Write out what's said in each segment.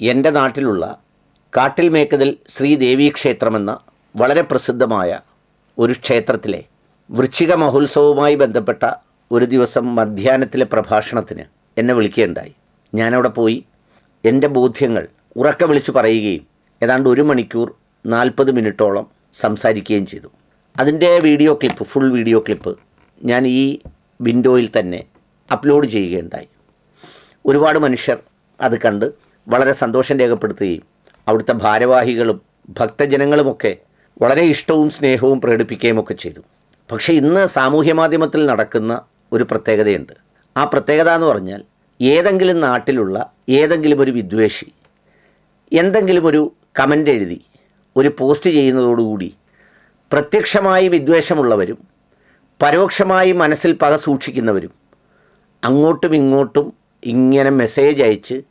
എന്റെ നാട്ടിലുള്ള കാട്ടിൽ മേക്കതിൽ ശ്രീദേവി ക്ഷേത്രമെന്ന വളരെ പ്രസിദ്ധമായ ഒരു ക്ഷേത്രത്തിലെ വൃശ്ചിക മഹോത്സവവുമായി ബന്ധപ്പെട്ട ഒരു ദിവസം മധ്യാഹ്നത്തിലെ പ്രഭാഷണത്തിന് എന്നെ വിളിക്കുകയുണ്ടായി. ഞാനവിടെ പോയി എന്റെ ബോധ്യങ്ങൾ ഉറക്കെ വിളിച്ചു പറയുകയും ഏതാണ്ട് ഒരു മണിക്കൂർ നാൽപ്പത് മിനിറ്റോളം സംസാരിക്കുകയും ചെയ്തു. അതിന്റെ video clip full video clip ഞാൻ ഈ വിൻഡോയിൽ തന്നെ അപ്ലോഡ് ചെയ്യുകയുണ്ടായി. ഒരുപാട് മനുഷ്യർ അത് കണ്ട് വളരെ സന്തോഷം രേഖപ്പെടുത്തുകയും അവിടുത്തെ ഭാരവാഹികളും ഭക്തജനങ്ങളുമൊക്കെ വളരെ ഇഷ്ടവും സ്നേഹവും പ്രകടിപ്പിക്കുകയും ഒക്കെ ചെയ്തു. പക്ഷേ ഇന്ന് സാമൂഹ്യ മാധ്യമത്തിൽ നടക്കുന്ന ഒരു പ്രത്യേകതയുണ്ട്. ആ പ്രത്യേകത എന്ന് പറഞ്ഞാൽ ഏതെങ്കിലും നാട്ടിലുള്ള ഏതെങ്കിലും ഒരു വിദ്വേഷി എന്തെങ്കിലും ഒരു കമന്റ് എഴുതി ഒരു പോസ്റ്റ് ചെയ്യുന്നതോടുകൂടി പ്രത്യക്ഷമായി വിദ്വേഷമുള്ളവരും പരോക്ഷമായി മനസ്സിൽ പക സൂക്ഷിക്കുന്നവരും അങ്ങോട്ടും ഇങ്ങോട്ടും ഇങ്ങനെ മെസ്സേജ് അയച്ച്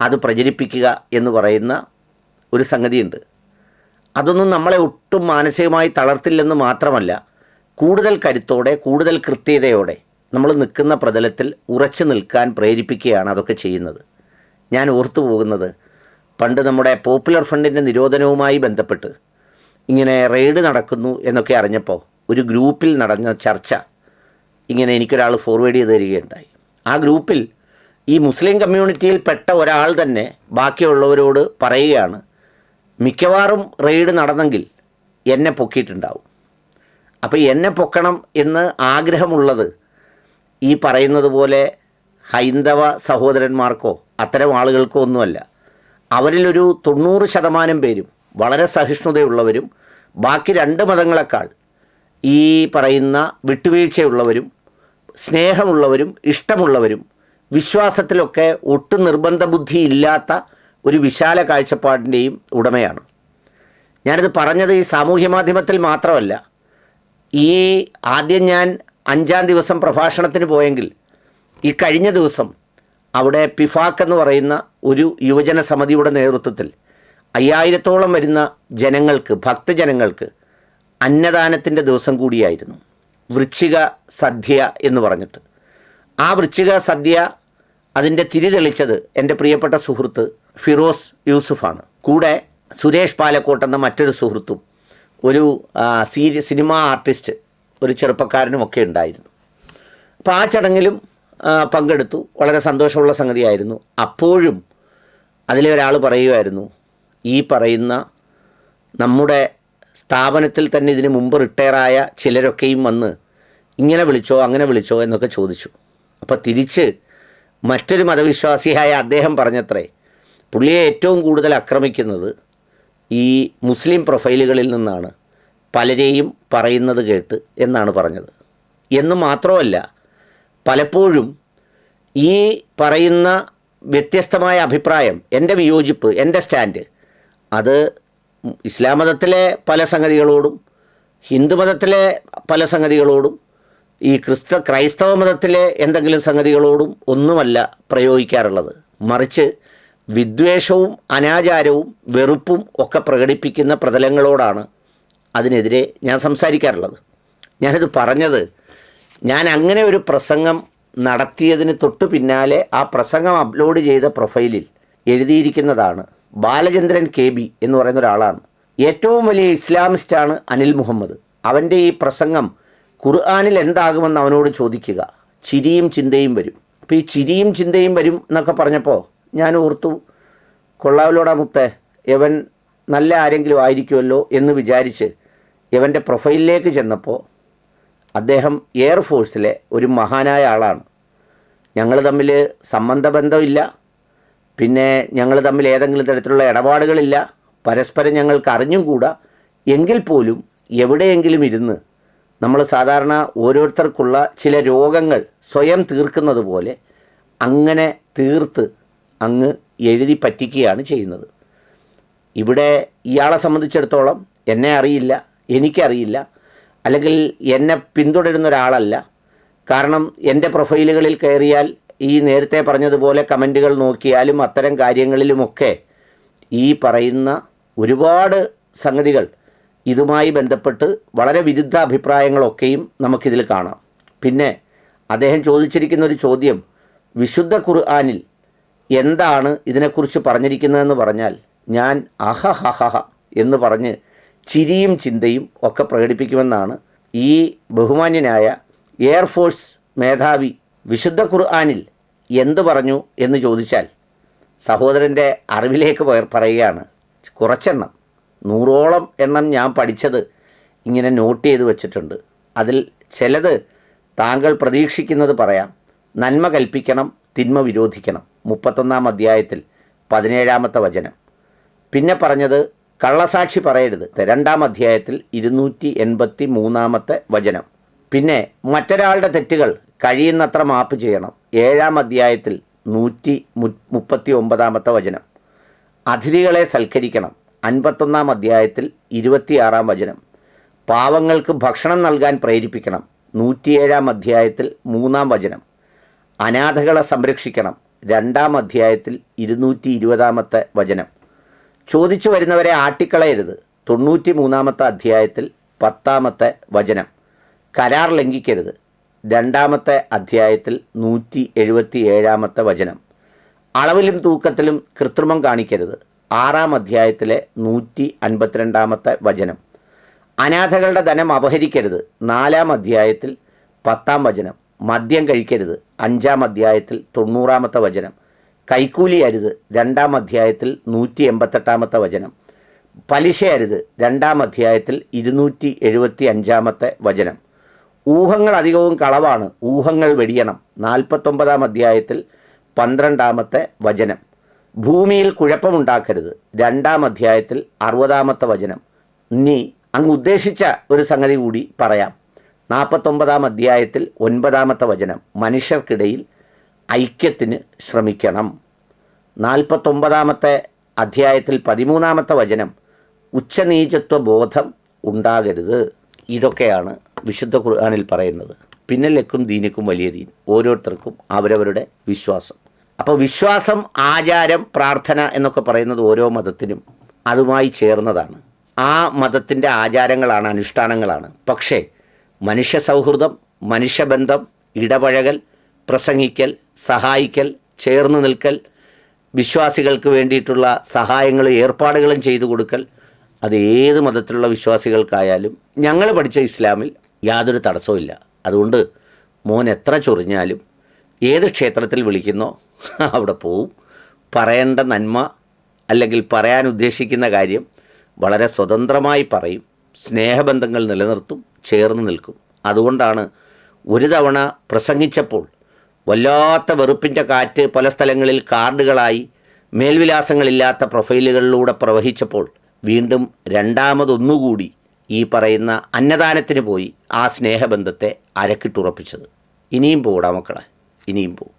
അത് പ്രചരിപ്പിക്കുക എന്ന് പറയുന്ന ഒരു സംഗതിയുണ്ട്. അതൊന്നും നമ്മളെ ഒട്ടും മാനസികമായി തളർത്തില്ലെന്ന് മാത്രമല്ല കൂടുതൽ കരുത്തോടെ കൂടുതൽ കൃത്യതയോടെ നമ്മൾ നിൽക്കുന്ന പ്രതലത്തിൽ ഉറച്ചു നിൽക്കാൻ പ്രേരിപ്പിക്കുകയാണ് അതൊക്കെ ചെയ്യുന്നത്. ഞാൻ ഓർത്തു പോകുന്നത് പണ്ട് നമ്മുടെ പോപ്പുലർ ഫണ്ടിന്റെ നിരോധനവുമായി ബന്ധപ്പെട്ട് ഇങ്ങനെ റെയ്ഡ് നടക്കുന്നു എന്നൊക്കെ അറിഞ്ഞപ്പോൾ ഒരു ഗ്രൂപ്പിൽ നടന്ന ചർച്ച ഇങ്ങനെ എനിക്കൊരാൾ ഫോർവേഡ് ചെയ്ത് തരികയുണ്ടായി. ആ ഗ്രൂപ്പിൽ ഈ മുസ്ലിം കമ്മ്യൂണിറ്റിയിൽ പെട്ട ഒരാൾ തന്നെ ബാക്കിയുള്ളവരോട് പറയുകയാണ് മിക്കവാറും റെയ്ഡ് നടന്നെങ്കിൽ എന്നെ പൊക്കിയിട്ടുണ്ടാവും. അപ്പോൾ എന്നെ പൊക്കണം എന്ന് ആഗ്രഹമുള്ളത് ഈ പറയുന്നത് പോലെ ഹൈന്ദവ സഹോദരന്മാർക്കോ അത്തരം ആളുകൾക്കോ ഒന്നുമല്ല. അവരിലൊരു തൊണ്ണൂറ് ശതമാനം പേരും വളരെ സഹിഷ്ണുതയുള്ളവരും ബാക്കി രണ്ട് മതങ്ങളെക്കാൾ ഈ പറയുന്ന വിട്ടുവീഴ്ചയുള്ളവരും സ്നേഹമുള്ളവരും ഇഷ്ടമുള്ളവരും വിശ്വാസത്തിലൊക്കെ ഒട്ടും നിർബന്ധ ബുദ്ധി ഇല്ലാത്ത ഒരു വിശാല കാഴ്ചപ്പാടിന്റെയും ഉടമയാണ്. ഞാനിത് പറഞ്ഞത് ഈ സാമൂഹ്യ മാധ്യമത്തിൽ മാത്രമല്ല. ഈ ആദ്യം ഞാൻ അഞ്ചാം ദിവസം പ്രഭാഷണത്തിന് പോയെങ്കിൽ ഈ കഴിഞ്ഞ ദിവസം അവിടെ പിഫാക്ക് എന്ന് പറയുന്ന ഒരു യുവജന സമിതിയുടെ നേതൃത്വത്തിൽ അയ്യായിരത്തോളം വരുന്ന ജനങ്ങൾക്ക് ഭക്തജനങ്ങൾക്ക് അന്നദാനത്തിന്റെ ദിവസം കൂടിയായിരുന്നു. വൃശ്ചിക സദ്യ എന്ന് പറഞ്ഞിട്ട്. ആ വൃശ്ചിക സദ്യ അതിന്റെ തിരി തെളിച്ചത് എന്റെ പ്രിയപ്പെട്ട സുഹൃത്ത് ഫിറോസ് യൂസുഫാണ്. കൂടെ സുരേഷ് പാലക്കോട്ട് എന്ന മറ്റൊരു സുഹൃത്തും ഒരു സീരി സിനിമാ ആർട്ടിസ്റ്റ് ഒരു ചെറുപ്പക്കാരനും ഒക്കെ ഉണ്ടായിരുന്നു. അപ്പോൾ ആ ചടങ്ങിലും പങ്കെടുത്തു. വളരെ സന്തോഷമുള്ള സംഗതിയായിരുന്നു. അപ്പോഴും അതിലെ ഒരാൾ പറയുമായിരുന്നു ഈ പറയുന്ന നമ്മുടെ സ്ഥാപനത്തിൽ തന്നെ ഇതിന് മുമ്പ് റിട്ടയറായ ചിലരൊക്കെയും വന്ന് ഇങ്ങനെ വിളിച്ചോ അങ്ങനെ വിളിച്ചോ എന്നൊക്കെ ചോദിച്ചു. അപ്പോൾ തിരിച്ച് മറ്റൊരു മതവിശ്വാസിയായ അദ്ദേഹം പറഞ്ഞത്രേ പുള്ളിയെ ഏറ്റവും കൂടുതൽ ആക്രമിക്കുന്നത് ഈ മുസ്ലിം പ്രൊഫൈലുകളിൽ നിന്നാണ്. പലരെയും പറയുന്നത് കേട്ട് എന്നാണ് പറഞ്ഞത്. എന്ന് മാത്രമല്ല പലപ്പോഴും ഈ പറയുന്ന വ്യത്യസ്തമായ അഭിപ്രായം എന്റെ വിയോജിപ്പ് എന്റെ സ്റ്റാൻഡ് അത് ഇസ്ലാം മതത്തിലെ പല സംഗതികളോടും ഹിന്ദുമതത്തിലെ പല സംഗതികളോടും ഈ ക്രിസ്ത ക്രൈസ്തവ മതത്തിലെ എന്തെങ്കിലും സംഗതികളോടും ഒന്നുമല്ല പ്രയോഗിക്കാറുള്ളത്. മറിച്ച് വിദ്വേഷവും അനാചാരവും വെറുപ്പും ഒക്കെ പ്രകടിപ്പിക്കുന്ന പ്രതലങ്ങളോടാണ് അതിനെതിരെ ഞാൻ സംസാരിക്കാറുള്ളത്. ഞാനിത് പറഞ്ഞത് ഞാൻ അങ്ങനെ ഒരു പ്രസംഗം നടത്തിയതിന് തൊട്ടു പിന്നാലെ ആ പ്രസംഗം അപ്ലോഡ് ചെയ്ത പ്രൊഫൈലിൽ എഴുതിയിരിക്കുന്നതാണ് ബാലചന്ദ്രൻ കെ ബി എന്ന് പറയുന്ന ഒരാളാണ്. ഏറ്റവും വലിയ ഇസ്ലാമിസ്റ്റാണ് അനിൽ മുഹമ്മദ്. അവന്റെ ഈ പ്രസംഗം ഖുർആാനിൽ എന്താകുമെന്ന് അവനോട് ചോദിക്കുക. ചിരിയും ചിന്തയും വരും. അപ്പോൾ ഈ ചിരിയും ചിന്തയും വരും എന്നൊക്കെ പറഞ്ഞപ്പോൾ ഞാൻ ഓർത്തു കൊള്ളാവിലോടാ മുത്തേ യവൻ നല്ല ആരെങ്കിലും ആയിരിക്കുമല്ലോ എന്ന് വിചാരിച്ച് യവന്റെ പ്രൊഫൈലിലേക്ക് ചെന്നപ്പോൾ അദ്ദേഹം എയർഫോഴ്സിലെ ഒരു മഹാനായ ആളാണ്. ഞങ്ങൾ തമ്മിൽ സംബന്ധബന്ധമില്ല. പിന്നെ ഞങ്ങൾ തമ്മിൽ ഏതെങ്കിലും തരത്തിലുള്ള ഇടപാടുകളില്ല. പരസ്പരം ഞങ്ങൾക്ക് അറിഞ്ഞും കൂടാ. എങ്കിൽ പോലും എവിടെയെങ്കിലും ഇരുന്ന് നമ്മൾ സാധാരണ ഓരോരുത്തർക്കുള്ള ചില രോഗങ്ങൾ സ്വയം തീർക്കുന്നത് പോലെ അങ്ങനെ തീർത്ത് അങ്ങ് എഴുതി പറ്റിക്കുകയാണ് ചെയ്യുന്നത്. ഇവിടെ ഇയാളെ സംബന്ധിച്ചിടത്തോളം എന്നെ അറിയില്ല എനിക്കറിയില്ല അല്ലെങ്കിൽ എന്നെ പിന്തുടരുന്ന ഒരാളല്ല. കാരണം എന്റെ പ്രൊഫൈലുകളിൽ കയറിയാൽ ഈ നേരത്തെ പറഞ്ഞതുപോലെ കമന്റുകൾ നോക്കിയാലും അത്തരം കാര്യങ്ങളിലുമൊക്കെ ഈ പറയുന്ന ഒരുപാട് സംഗതികൾ ഇതുമായി ബന്ധപ്പെട്ട് വളരെ വിരുദ്ധ അഭിപ്രായങ്ങളൊക്കെയും നമുക്കിതിൽ കാണാം. പിന്നെ അദ്ദേഹം ചോദിച്ചിരിക്കുന്ന ഒരു ചോദ്യം വിശുദ്ധ ഖുർആാനിൽ എന്താണ് ഇതിനെക്കുറിച്ച് പറഞ്ഞിരിക്കുന്നതെന്ന് പറഞ്ഞാൽ ഞാൻ അഹഹഹ എന്ന് പറഞ്ഞ് ചിരിയും ചിന്തയും ഒക്കെ പ്രകടിപ്പിക്കുമെന്നാണ് ഈ ബഹുമാന്യനായ എയർഫോഴ്സ് മേധാവി വിശുദ്ധ ഖുർആാനിൽ എന്ത് പറഞ്ഞു എന്ന് ചോദിച്ചാൽ സഹോദരന്റെ അറിവിലേക്ക് പറയുകയാണ് കുറച്ചെണ്ണം. നൂറോളം എണ്ണം ഞാൻ പഠിച്ചത് ഇങ്ങനെ നോട്ട് ചെയ്ത് വെച്ചിട്ടുണ്ട്. അതിൽ ചിലത് താങ്കൾ പ്രതീക്ഷിക്കുന്നത് പറയാം. നന്മ കൽപ്പിക്കണം തിന്മ വിരോധിക്കണം. മുപ്പത്തൊന്നാം അധ്യായത്തിൽ പതിനേഴാമത്തെ വചനം. പിന്നെ പറഞ്ഞത് കള്ളസാക്ഷി പറയരുത്. രണ്ടാം അധ്യായത്തിൽ ഇരുന്നൂറ്റി എൺപത്തി മൂന്നാമത്തെ വചനം. പിന്നെ മറ്റൊരാളുടെ തെറ്റുകൾ കഴിയുന്നത്ര മാപ്പ് ചെയ്യണം. ഏഴാം അധ്യായത്തിൽ നൂറ്റി മുപ്പത്തി ഒമ്പതാമത്തെ വചനം. അതിഥികളെ സൽക്കരിക്കണം. അൻപത്തൊന്നാം അധ്യായത്തിൽ ഇരുപത്തിയാറാം വചനം. പാവങ്ങൾക്ക് ഭക്ഷണം നൽകാൻ പ്രേരിപ്പിക്കണം. നൂറ്റിയേഴാം അധ്യായത്തിൽ മൂന്നാം വചനം. അനാഥകളെ സംരക്ഷിക്കണം. രണ്ടാം അധ്യായത്തിൽ ഇരുന്നൂറ്റി ഇരുപതാമത്തെ വചനം. ചോദിച്ചു വരുന്നവരെ ആട്ടിക്കളയരുത്. തൊണ്ണൂറ്റി മൂന്നാമത്തെ അധ്യായത്തിൽ പത്താമത്തെ വചനം. കരാർ ലംഘിക്കരുത്. രണ്ടാമത്തെ അധ്യായത്തിൽ നൂറ്റി എഴുപത്തി ഏഴാമത്തെ വചനം. അളവിലും തൂക്കത്തിലും കൃത്രിമം കാണിക്കരുത്. ആറാം അധ്യായത്തിലെ നൂറ്റി അൻപത്തിരണ്ടാമത്തെ വചനം. അനാഥകളുടെ ധനം അപഹരിക്കരുത്. നാലാം അധ്യായത്തിൽ പത്താം വചനം. മദ്യം കഴിക്കരുത്. അഞ്ചാം അധ്യായത്തിൽ തൊണ്ണൂറാമത്തെ വചനം. കൈക്കൂലി അരുത്. രണ്ടാം അധ്യായത്തിൽ നൂറ്റി എൺപത്തെട്ടാമത്തെ വചനം. പലിശ അരുത്. രണ്ടാം അധ്യായത്തിൽ ഇരുന്നൂറ്റി എഴുപത്തി അഞ്ചാമത്തെ വചനം. ഊഹങ്ങൾ അധികവും കളവാണ്. ഊഹങ്ങൾ വെടിയണം. നാൽപ്പത്തൊമ്പതാം അധ്യായത്തിൽ പന്ത്രണ്ടാമത്തെ വചനം. ഭൂമിയിൽ കുഴപ്പമുണ്ടാക്കരുത്. രണ്ടാം അധ്യായത്തിൽ അറുപതാമത്തെ വചനം. നീ അങ്ങ് ഉദ്ദേശിച്ച ഒരു സംഗതി കൂടി പറയാം. നാൽപ്പത്തൊമ്പതാം അധ്യായത്തിൽ ഒൻപതാമത്തെ വചനം. മനുഷ്യർക്കിടയിൽ ഐക്യത്തിന് ശ്രമിക്കണം. നാൽപ്പത്തൊമ്പതാമത്തെ അധ്യായത്തിൽ പതിമൂന്നാമത്തെ വചനം. ഉച്ചനീചത്വ ബോധം ഉണ്ടാകരുത്. ഇതൊക്കെയാണ് വിശുദ്ധ ഖുർആാനിൽ പറയുന്നത്. പിന്നലെക്കും ദീനിക്കും വലിയ ദീൻ. ഓരോരുത്തർക്കും അവരവരുടെ വിശ്വാസം. അപ്പോൾ വിശ്വാസം ആചാരം പ്രാർത്ഥന എന്നൊക്കെ പറയുന്നത് ഓരോ മതത്തിനും അതുമായി ചേർന്നതാണ്. ആ മതത്തിന്റെ ആചാരങ്ങളാണ് അനുഷ്ഠാനങ്ങളാണ്. പക്ഷേ മനുഷ്യ സൗഹൃദം മനുഷ്യബന്ധം ഇടപഴകൽ പ്രസംഗിക്കൽ സഹായിക്കൽ ചേർന്ന് നിൽക്കൽ വിശ്വാസികൾക്ക് വേണ്ടിയിട്ടുള്ള സഹായങ്ങളും ഏർപ്പാടുകളും ചെയ്തു കൊടുക്കൽ അത് ഏത് മതത്തിലുള്ള വിശ്വാസികൾക്കായാലും ഞങ്ങൾ പഠിച്ച ഇസ്ലാമിൽ യാതൊരു തടസ്സവും അതുകൊണ്ട് മോൻ എത്ര ചൊറിഞ്ഞാലും ഏത് ക്ഷേത്രത്തിൽ വിളിക്കുന്നോ അവിടെ പോവും. പറയേണ്ട നന്മ അല്ലെങ്കിൽ പറയാൻ ഉദ്ദേശിക്കുന്ന കാര്യം വളരെ സ്വതന്ത്രമായി പറയും. സ്നേഹബന്ധങ്ങൾ നിലനിർത്തും ചേർന്ന് നിൽക്കും. അതുകൊണ്ടാണ് ഒരു തവണ പ്രസംഗിച്ചപ്പോൾ വല്ലാത്ത വെറുപ്പിന്റെ കാറ്റ് പല സ്ഥലങ്ങളിൽ കാർഡുകളായി മേൽവിലാസങ്ങളില്ലാത്ത പ്രൊഫൈലുകളിലൂടെ പ്രവഹിച്ചപ്പോൾ വീണ്ടും രണ്ടാമതൊന്നുകൂടി ഈ പറയുന്ന അന്നദാനത്തിന് പോയി ആ സ്നേഹബന്ധത്തെ അരക്കിട്ടുറപ്പിച്ചത്. ഇനിയും പോടാ മക്കളെ ഇനിയും പോവും.